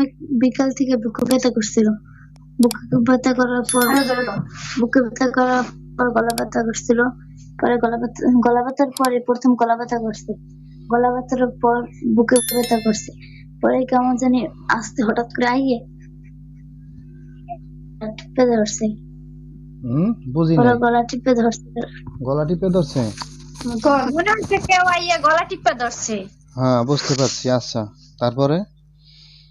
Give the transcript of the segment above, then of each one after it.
প্রথমে বিকাল থেকে বুকে ব্যথা করছিল। বুকে ব্যথা করার পর বুকে ব্যথা করার পর গলা ব্যথা করছিল। পরে গলা ব্যথা গলা ব্যথার পরে প্রথম গলা ব্যথা করছে। গলা ব্যথার পর বুকে ব্যথা করছে। পরে কেমন জানি আস্তে হঠাৎ করে আইয়ে টিপে ধরছে। হুম? বুঝি পরে গলা টিপে ধরছে। গলা টিপে ধরছে? মনে হচ্ছে কেউ আইয়া গলা টিপা ধরছে। হ্যাঁ বুঝতে পারছি। আচ্ছা তারপরে?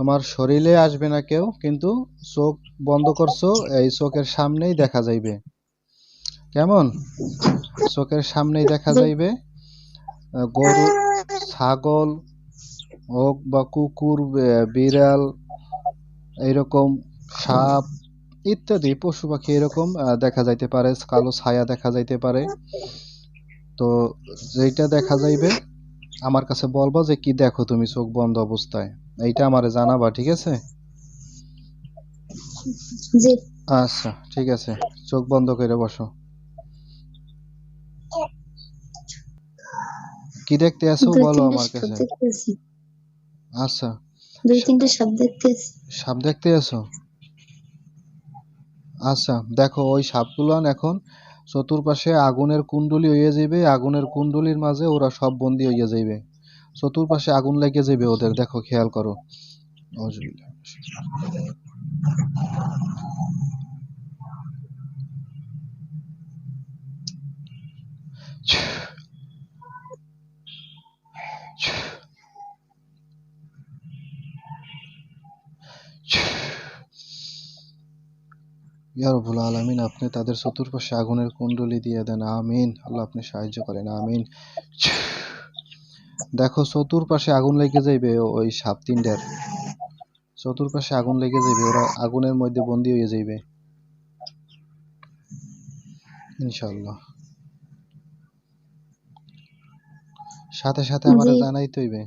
তোমার শরীরে আসবে না কেউ, কিন্তু চোখ বন্ধ করছ, এই চোখের সামনেই দেখা যাইবে। কেমন? চোখের সামনেই দেখা যাইবে। গরু, ছাগল হোক বা কুকুর বিড়াল, এইরকম সাপ ইত্যাদি, পশু পাখি এরকম দেখা যাইতে পারে, কালো ছায়া দেখা যাইতে পারে। তো যেটা দেখা যাইবে, আমার কাছে বলবা যে কি দেখো তুমি চোখ বন্ধ অবস্থায়। এইটা আমার জানাবা ঠিক আছে? জি। আচ্ছা ঠিক আছে। চোখ বন্ধ করে বসো। কি দেখতে আছো বলো আমার কাছে। আচ্ছা। দুই তিনটে সাপ দেখতেছি। সাপ দেখতে আছো? আচ্ছা দেখো ওই সাপগুলান এখন চতুর্পাশে আগুনের কুণ্ডলি হয়ে যাবে আগুনের কুণ্ডলির মাঝে ওরা সব বন্দি হয়ে যাইবে। চতুর্পাশে আগুন লেগে যাবে ওদের, দেখো, খেয়াল করো। আপনি তাদের চতুর্পাশে আগুনের কুণ্ডলি দিয়ে দেন, আমিন। আল্লাহ আপনি সাহায্য করেন, আমিন। দেখো চতুর্পাশে আগুন লেগে যাইবে ওই সাপ তিনটার। চতুর্পাশে আগুন লেগে যাইবে ওরা আগুনের মধ্যে বন্দি হয়ে যাইবে। ইনশাআল্লাহ। সাথে সাথে আমারে। জানাইতে হইবে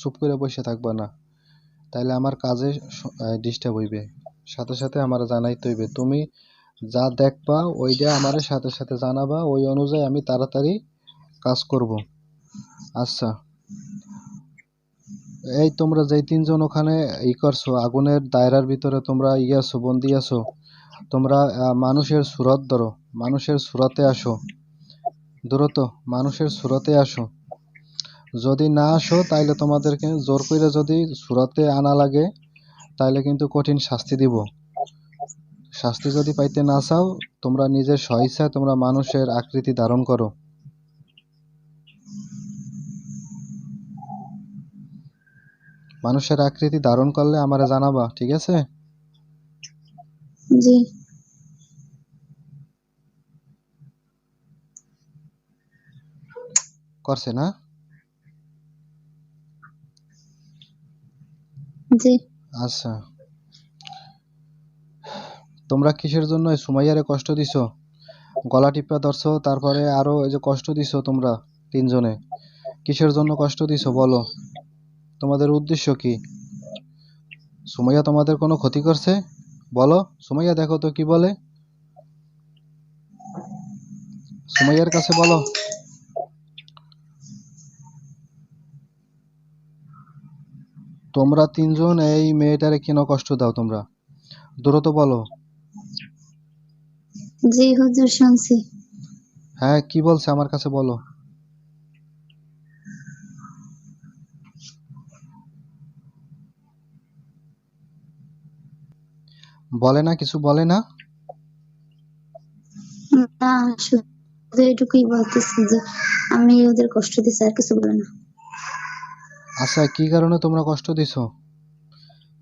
চুপ করে বসে থাকবা না তাইলে আমার কাজে ডিস্টার্ব হইবে। সাথে সাথে আমার জানাইতে হইবে তুমি যা দেখবা ওইটা আমারে সাথে সাথে জানাবা ওই অনুযায়ী আমি তাড়াতাড়ি কাজ করব। আচ্ছা। এই তোমরা যেই তিনজন ওখানে ই করছ, আগুনের দায়রার ভিতরে তোমরা ই আছো, বন্দি আছো, তোমরা মানুষের সুরত ধরো, মানুষের সুরতে আসো। দ্রুত মানুষের সুরতে আসো। যদি না আসো, তাইলে তোমাদেরকে জোর করে যদি সুরতে আনা লাগে, তাইলে কিন্তু কঠিন শাস্তি দিব। শাস্তি যদি পাইতে না চাও, তোমরা নিজের স্বইচ্ছায় তোমরা মানুষের আকৃতি ধারণ করো। মানুষের আকৃতি ধারণ করলে আমারে জানাবা ঠিক আছে? জি। করছে না? জি। আচ্ছা। তোমরা কিসের জন্য সুমাইয়ারে কষ্ট দিছো? গলা টিপা ধরছো তারপরে আরও এই যে কষ্ট দিছো তোমরা তিনজনে কিসের জন্য কষ্ট দিছো বলো? তোমাদের উদ্দেশ্য কি? সুমাইয়া তোমাদের কোনো ক্ষতি করছে? বলো সুমাইয়া দেখো তো কি বলে। সুমাইয়ার কাছে বলো। তোমরা তিনজন এই মেয়েটারে কেন কষ্ট দাও তোমরা? দ্রুত বলো। জি হুজুর শুনছি। হ্যাঁ কি বলছে আমার কাছে বলো। বলে না কিছু বলে না? না শুধু এটুকুই বলতেছি যে আমি ওদের কষ্ট দিচ্ছি আর কিছু বলে না। আচ্ছা কি কারণে তোমরা কষ্ট দিছো?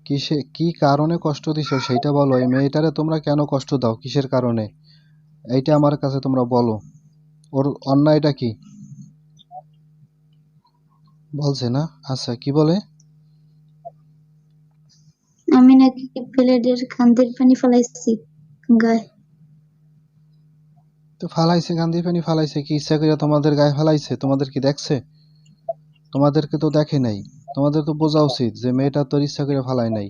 কিসে কি কারণে কষ্ট দিছো? সেইটা বলো। এই মেয়েটারে তোমরা কেন কষ্ট দাও? কিসের কারণে? এইটা আমার কাছে তোমরা বলো। ওর অন্যায়টা কি? বলছে না? আচ্ছা কি বলে? আমি নাকি প্লেটের কান্দের পানি ফেলাইছি গায়ে তো ফালাইছে গান্ধী পানি ফালাইছে কি? ইচ্ছা করে তোমাদের গায়ে ফালাইছে? তোমাদের কি দেখছে? তোমাদেরকে তো দেখে নাই। তোমাদের তো বোঝা উচিত যে মেয়েটা তোর ইচ্ছা করে ফালায় নাই।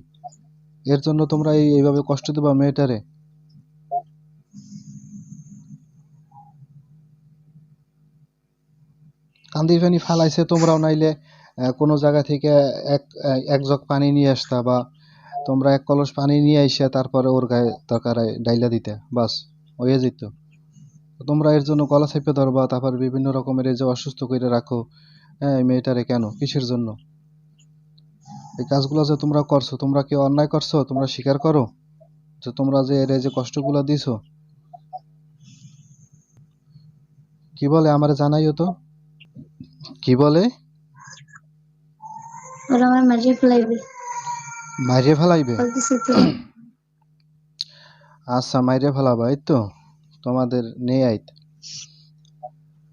এর জন্য তোমরা এইভাবে কষ্ট দেবা মেয়েটারে? কান্দি পানি ফালাইছে তোমরাও নাইলে কোনো জায়গা থেকে এক এক জগ পানি নিয়ে আসতা বা তোমরা এক কলস পানি নিয়ে আইসা তারপরে ওর গায়ে তরকারে ডাইলা দিতে, বাস, হয়ে যেত তোমরা এর জন্য গলা চেপে ধরবা, তারপর বিভিন্ন রকমের এই যে অসুস্থ করে রাখো হ্যাঁ মেয়েটারে কেন, কিসের জন্য? এই কাজগুলো যে তোমরা করছ, তোমরা কি অন্যায় করছ? তোমরা স্বীকার করো? যে তোমরা যে এর যে কষ্টগুলো দিছো? কি বলে আমারে জানাইও তো? কি বলে? আমার মারিয়ে ফেলাইবে মাইরে ফেলাইবে? আচ্ছা মাইরে ফেলাবা এই তো তোমাদের নেই আইত।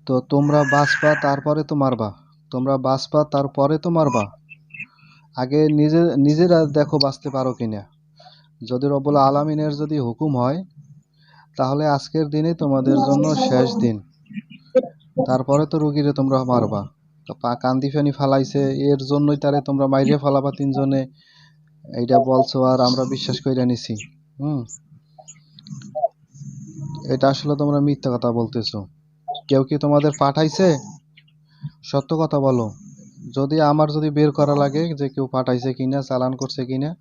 তো তোমরা বাঁচবা তারপরে তো মারবা। তোমরা বাঁচবা তারপরে তো মারবা। আগে নিজে নিজেরা দেখো বাঁচতে পারো কিনা। যদি রব্বুল আলামিনের যদি হুকুম হয় তাহলে আজকের দিনে তোমাদের জন্য শেষ দিন। তারপরে তো রুগীরে তোমরা মারবা। তো পা- কান্দি ফানি ফালাইছে এর জন্যই তারে তোমরা মাইরে ফালাবা তিনজনে। এইটা বলছো আর আমরা বিশ্বাস কইরা নিছি। হুম? এটা আসলে তোমরা মিথ্যা কথা বলতেছো। কেউ কি তোমাদের পাঠাইছে? সত্য কথা বলো। যদি আমার যদি বের করা লাগে যে কেউ পাঠাইছে কিনা, চালান করছে কিনা,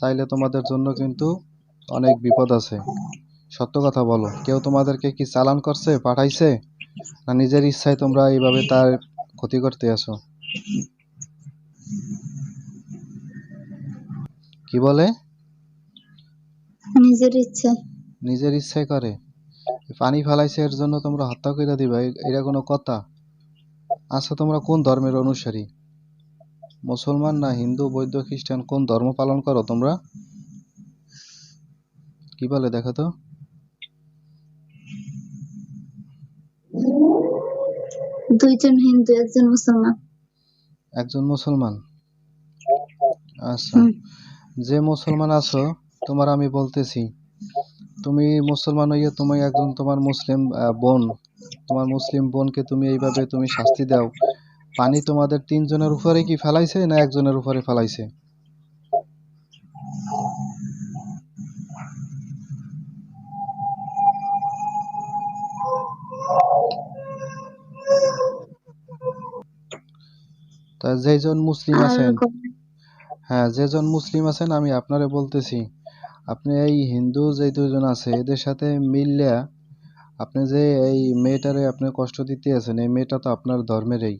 তাইলে তোমাদের জন্য কিন্তু অনেক বিপদ আছে। সত্য কথা বলো। কেউ তোমাদেরকে কি চালান করছে, পাঠাইছে? না নিজের ইচ্ছায় তোমরা এইভাবে তার ক্ষতি করতে আসো কি বলে? নিজের ইচ্ছা। নিজের ইচ্ছায় করে। পানি ফালাইছে এর জন্য তোমরা হত্যা করে দিবা। এটা কোনো কথা? আচ্ছা তোমরা কোন ধর্মের অনুসারী? মুসলমান না হিন্দু বৌদ্ধ খ্রিস্টান কোন ধর্ম পালন করো তোমরা? কি বলে দেখো তো। দুইজন হিন্দু একজন মুসলমান। একজন মুসলমান। আচ্ছা। যে মুসলমান আছো তোমার আমি বলতেছি। তুমি মুসলমান হইয়া তুমি একজন তোমার মুসলিম বোন। তোমার মুসলিম বোনকে তুমি এইভাবে তুমি শাস্তি দাও। পানি তোমাদের তিনজনের উপরে কি ফেলাইছে না একজনের উপরে ফেলাইছে? তা যেজন মুসলিম আছেন হ্যাঁ যেজন মুসলিম আছেন আমি আপনারে বলতেছি। আপনি এই হিন্দু যে দুজন আছে এদের সাথে মিললে আপনি যে এই মেয়েটারে আপনি কষ্ট দিতে আছেন এই মেয়েটা তো আপনার ধর্মেরই।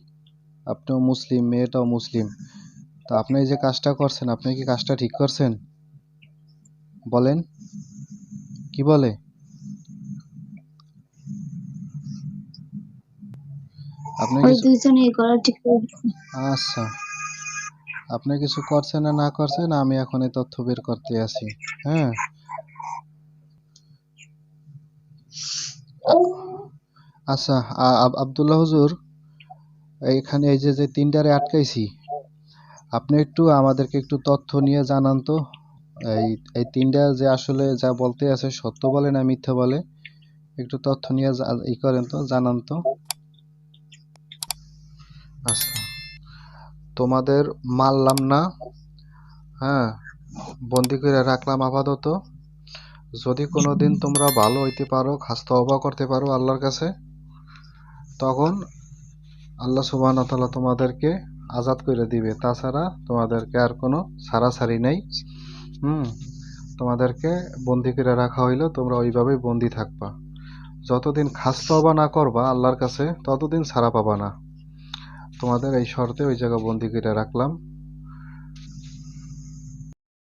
আপনিও মুসলিম মেয়েটাও মুসলিম। তো আপনি এই যে কাজটা করছেন আপনি কি কাজটা ঠিক করছেন? বলেন। কি বলে? আপনি ওই দুইজনে গলা ঠিক করে আচ্ছা। আপনি কিছু করছেন না না করছেন, আমি এখন এই তথ্য বের করতে আছি হ্যাঁ? আচ্ছা আব্দুল্লাহ হুজুর এইখানে এই যে যে তিনটারে আটকাইছি, আপনি একটু আমাদেরকে একটু তথ্য নিয়ে জানান তো। এই এই তিনটা যে আসলে যা বলতে আছে সত্য বলে না মিথ্যা বলে, একটু তথ্য নিয়ে ই করেন তো, জানান তো। আচ্ছা। তোমাদের মারলাম না। হ্যাঁ বন্দি করে রাখলাম আপাতত। যদি কোনো দিন তোমরা ভালো হইতে পারো, খাস্তা অবা করতে পারো আল্লাহর কাছে, তখন আল্লাহ সুবহান তাআলা তোমাদেরকে আজাদ করে দিবে। তাছাড়া তোমাদেরকে আর কোনো ছাড়াছাড়ি নেই। হুম, তোমাদেরকে বন্দি করে রাখা হইল, তোমরা ওইভাবেই বন্দি থাকবা। যতদিন খাস্তা অবা না করবা আল্লাহর কাছে, ততদিন ছাড়া পাবা না। তোমাদের এই শর্তে ওই জায়গা বন্দি করে রাখলাম।